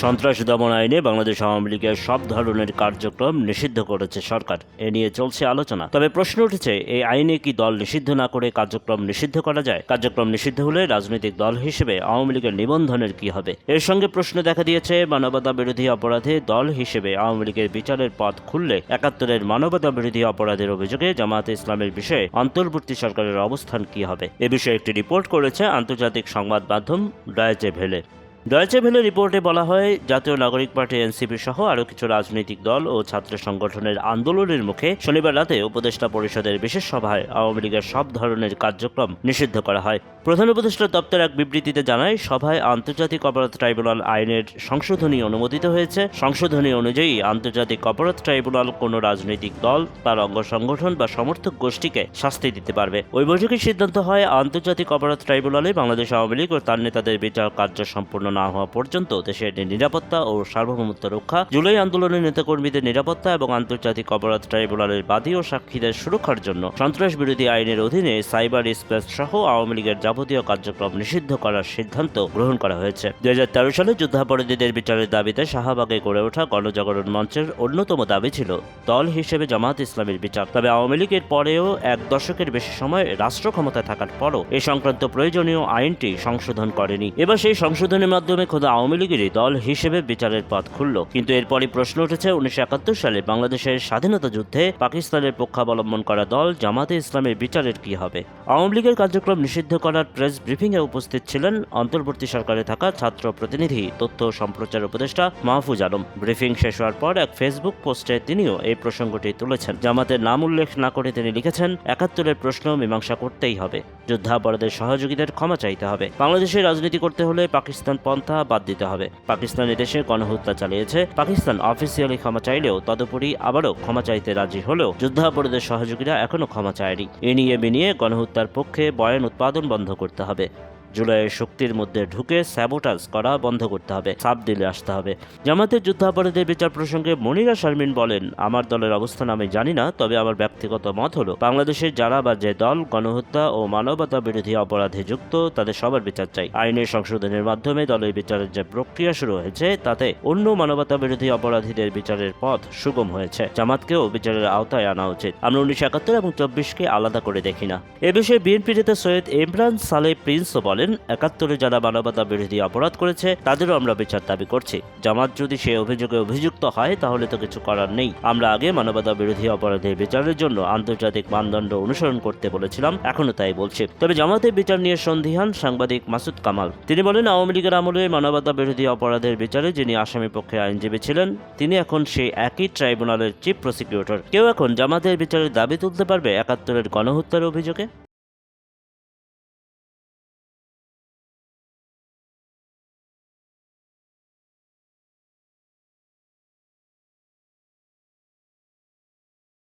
সন্ত্রাস দমন আইনে বাংলাদেশ আওয়ামী লীগের সব ধরনের কার্যক্রম নিষিদ্ধ করেছে সরকার। এ নিয়ে চলছে আলোচনা। তবে প্রশ্ন উঠেছে, এই আইনে কি দল নিষিদ্ধ না করে কার্যক্রম নিষিদ্ধ করা যায়? কার্যক্রম নিষিদ্ধ হলে রাজনৈতিক দল হিসেবে আওয়ামী লীগের নিবন্ধনের কি হবে? এর সঙ্গে প্রশ্ন দেখা দিয়েছে, মানবতা বিরোধী অপরাধে দল হিসেবে আওয়ামী লীগের বিচারের পথ খুললে একাত্তরের মানবতা বিরোধী অপরাধের অভিযোগে জামায়াতে ইসলামের বিষয়ে অন্তর্বর্তী সরকারের অবস্থান কি হবে? এ বিষয়ে একটি রিপোর্ট করেছে আন্তর্জাতিক সংবাদ মাধ্যম ডয়েচে ভেলে। ডয়েচে ভেলে রিপোর্টে বলা হয়, জাতীয় নাগরিক পার্টি এনসিপি সহ আরও কিছু রাজনৈতিক দল ও ছাত্র সংগঠনের আন্দোলনের মুখে শনিবার রাতে উপদেষ্টা পরিষদের বিশেষ সভায় আওয়ামী লীগের সব ধরনের কার্যক্রম নিষিদ্ধ করা হয়। প্রধান উপদেষ্টা দপ্তর এক বিবৃতিতে জানায়, সভায় আন্তর্জাতিক অপরাধ ট্রাইব্যুনাল আইনের সংশোধনী অনুমোদিত হয়েছে। সংশোধনী অনুযায়ী আন্তর্জাতিক অপরাধ ট্রাইব্যুনাল কোনো রাজনৈতিক দল, তার অঙ্গ সংগঠন বা সমর্থক গোষ্ঠীকে শাস্তি দিতে পারবে। ওই বৈঠকের সিদ্ধান্ত হয়, আন্তর্জাতিক অপরাধ ট্রাইব্যুনালে বাংলাদেশ আওয়ামী লীগ ও তার নেতাদের বিচার কার্য সম্পূর্ণ না হওয়া পর্যন্ত দেশের নিরাপত্তা ও সার্বভৌমত্ব রক্ষা, জুলাই আন্দোলনের নেতাকর্মীদের নিরাপত্তা এবং আন্তর্জাতিক অপরাধ ট্রাইব্যুনালের বাদী ও সাক্ষীদের সুরক্ষার জন্য সন্ত্রাস বিরোধী আইনের অধীনে সাইবার স্পেস সহ আওয়ামী লীগের যাবতীয় কার্যক্রম নিষিদ্ধ করার সিদ্ধান্ত গ্রহণ করা হয়েছে। দু হাজার তেরো সালে যুদ্ধাপরাধীদের বিচারের দাবিতে শাহবাগে গড়ে ওঠা গণজাগরণ মঞ্চের অন্যতম দাবি ছিল দল হিসেবে জামাত ইসলামের বিচার। তবে আওয়ামী লীগের পরেও এক দশকের বেশি সময় রাষ্ট্র ক্ষমতায় থাকার পরও এ সংক্রান্ত প্রয়োজনীয় আইনটি সংশোধন করেনি। এবার সেই সংশোধনের খোদা আওয়ামী লীগেরই দল হিসেবে বিচারের পথ খুলল। কিন্তু এরপরই প্রশ্ন উঠেছে উনিশশো একাত্তর সালে বাংলাদেশের স্বাধীনতা যুদ্ধে পাকিস্তানের পক্ষাবলম্বন করা দল জামাতে ইসলামের বিচারের কি হবে? আওয়ামী লীগের কার্যক্রম নিষিদ্ধ করার প্রেস ব্রিফিংয়ে উপস্থিত ছিলেন অন্তর্বর্তী সরকারে থাকা ছাত্র প্রতিনিধি, তথ্য সম্প্রচার উপদেষ্টা মাহফুজ আলম। ব্রিফিং শেষ হওয়ার পর এক ফেসবুক পোস্টে তিনিও এই প্রসঙ্গটি তুলেছেন। জামাতের নাম উল্লেখ না করে তিনি লিখেছেন, একাত্তরের প্রশ্ন মীমাংসা করতেই হবে। যুদ্ধাপরাধের সহযোগিতার ক্ষমা চাইতে হবে। বাংলাদেশে রাজনীতি করতে হলে পাকিস্তান পন্থা বাদ দিতে হবে। পাকিস্তান এদেশে গণহত্যা চালিয়েছে। পাকিস্তান অফিসিয়ালি ক্ষমা চাইলেও তদুপরি আবারও ক্ষমা চাইতে রাজি হলেও যুদ্ধাপরাধের সহযোগীরা এখনও ক্ষমা চায়নি। এ নিয়ে বিনিয়ে গণহত্যার পক্ষে বয়ান উৎপাদন বন্ধ করতে হবে। জুলাইয়ের শক্তির মধ্যে ঢুকে স্যাবোটাজ করা বন্ধ করতে হবে, চাপ দিলে আসতে হবে। জামাতের যুদ্ধাপরাধের বিচার প্রসঙ্গে মনিরা শারমিন বলেন, আমার দলের অবস্থান আমি জানি না, তবে আমার ব্যক্তিগত মত হলো, বাংলাদেশের যারা বা যে দল গণহত্যা ও মানবতা বিরোধী অপরাধে যুক্ত, তাদের সবার বিচার চাই। আইনের সংশোধনের মাধ্যমে দলের বিচারের যে প্রক্রিয়া শুরু হয়েছে, তাতে অন্য মানবতা বিরোধী অপরাধীদের বিচারের পথ সুগম হয়েছে। জামাতকেও বিচারের আওতায় আনা উচিত। আমরা উনিশশো একাত্তর এবং চব্বিশকে আলাদা করে দেখি না। এ বিষয়ে বিএনপি নেতা সৈয়দ ইমরান সালে প্রিন্সও বলেন একাত্তরে যারা মানবতা বিরোধী অপরাধ করেছে, তাদেরও আমরা বিচার দাবি করছি। জামাত যদি সে অভিযোগে অভিযুক্ত হয়, তাহলে তো কিছু করার নেই। আমরা আগে মানবতা বিরোধী অপরাধের বিচারের জন্য আন্তর্জাতিক মানদণ্ড অনুসরণ করতে বলেছিলাম এখনও তাই বলছি। তবে জামাতের বিচার নিয়ে সন্ধিহান সাংবাদিক মাসুদ কামাল। তিনি বলেন, আওয়ামী লীগের আমলে মানবতা বিরোধী অপরাধের বিচারে যিনি আসামি পক্ষে আইনজীবী ছিলেন, তিনি এখন সেই একই ট্রাইব্যুনালের চিফ প্রসিকিউটর। কেউ এখন জামাতের বিচারের দাবি তুলতে পারবে একাত্তরের গণহত্যার অভিযোগে?